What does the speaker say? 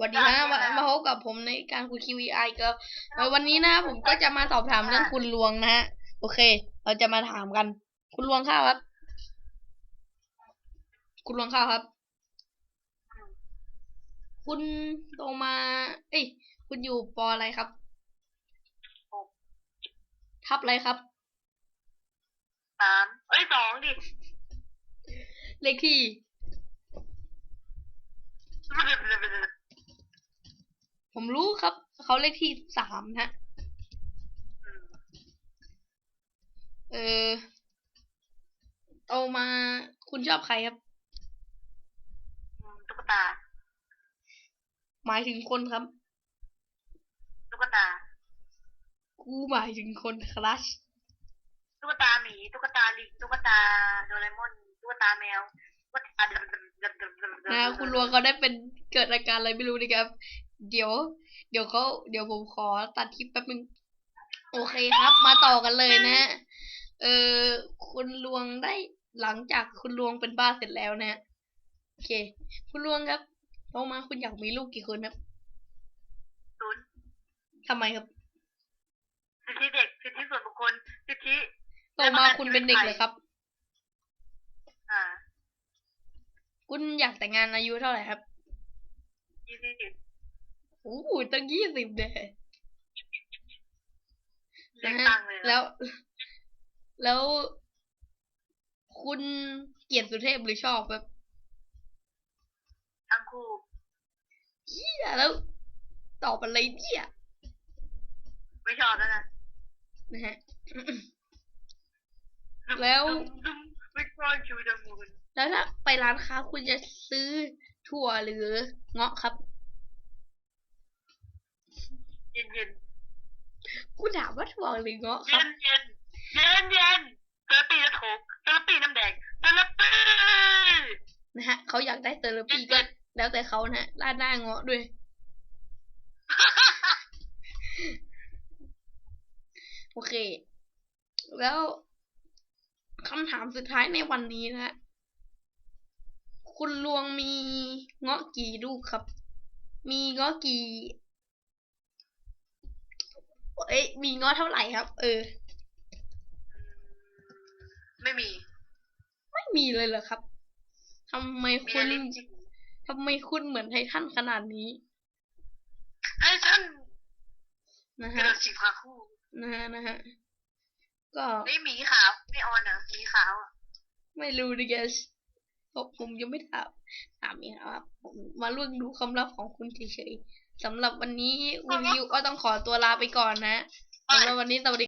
สวัสดีฮะมามาพบกับผมในการคุยคิวีไอก็วันนี้นะผมก็จะมาสอบถามเรื่องคุณลวงนะฮะ โอเค เราจะมาถามกัน คุณลวงข้าวครับ คุณลวงข้าวครับ คุณโตมา เอ้ย คุณอยู่ปออะไรครับ ทับอะไรครับสามเอ้ยสองดิ เลขที่ ผมรู้ครับ เขาเลขที่สามนะฮะ เออโตมาคุณชอบใครครับ ตุ๊กตา หมายถึงคนครับ ตุ๊กตา กูหมายถึงคนคลัชตุ๊กตาหมี ตุ๊กตาลิง ตุ๊กตาโดเรมอน ตุ๊กตาแมวตุ๊กตานะคุณลวงเขาได้เป็นเกิดอาการอะไรไม่รู้นะครับ เดี๋ยว เดี๋ยวเขาเดี๋ยวผมขอตัดคลิปแป๊บนึง โอเคครับ มาต่อกันเลยนะฮะ เออคุณลวงได้หลังจากคุณลวงเป็นบ้าเสร็จแล้วนะฮะโอเค คุณลวงครับโตมาคุณอยากมีลูกกี่คนครับศูนย์ทำไมครับสิทธิเด็กสิทธิส่วนบุคคลสิทธิโตมาคุณเป็นเด็กเหรอครับ อ่า คุณอยากแต่งงานอายุเท่าไหร่ครับยี่สิบ โอ้โหตั้งยี่สิบเลยเล็กนะตัฮะงเลยแล้ว แล้ว คุณเกลียดสุเทพหรือชอบแบบทั้งคู่เฮียแล้ว ตอบอะไรเนี่ยไม่ชอบแล้วนะนะฮะ แล้ว ไม่ชอบชูดมูนแล้วถ้าไปร้านค้าคุณจะซื้อถั่วหรือเงาะครับเย็นเย็นกูถามว่าถั่วหรือเงาะคเย็รับ นเย็นเย็นเย็นเซอร์ปีน้ำโขกเซอร์ปีน้ำแดงเซอร์ปีนะฮะเขาอยากได้เซอร์ปีก็แล้วแต่เขานะฮะราดหน้าเงาะด้วย โอเค แล้วคำถามสุดท้ายในวันนี้นะฮะคุณลวงมีเงาะกี่ลูกครับ มีเงาะกี่ เอ้ยมีเงาะเท่าไหร่ครับ เออ ไม่มี ไม่มีเลยเหรอครับทำไมมีคุอะณไรจริงทำไมคุณเหมือนไททันขนาดนี้ให้ท่านนะกระฮะ โดดสีขาคู่นะฮะนะฮะ ก็ไม่หมีขาว ไม่ออนอะหมีขาวอะไม่รู้ดิแกส ผมยังไม่ถามถามอีกครับ ผมมาลุ้นดูคำรับของคุณเฉยๆสำหรับวันนี้วิวก็ต้องขอตัวลาไปก่อนนะสำหรับวันนี้สวัสดี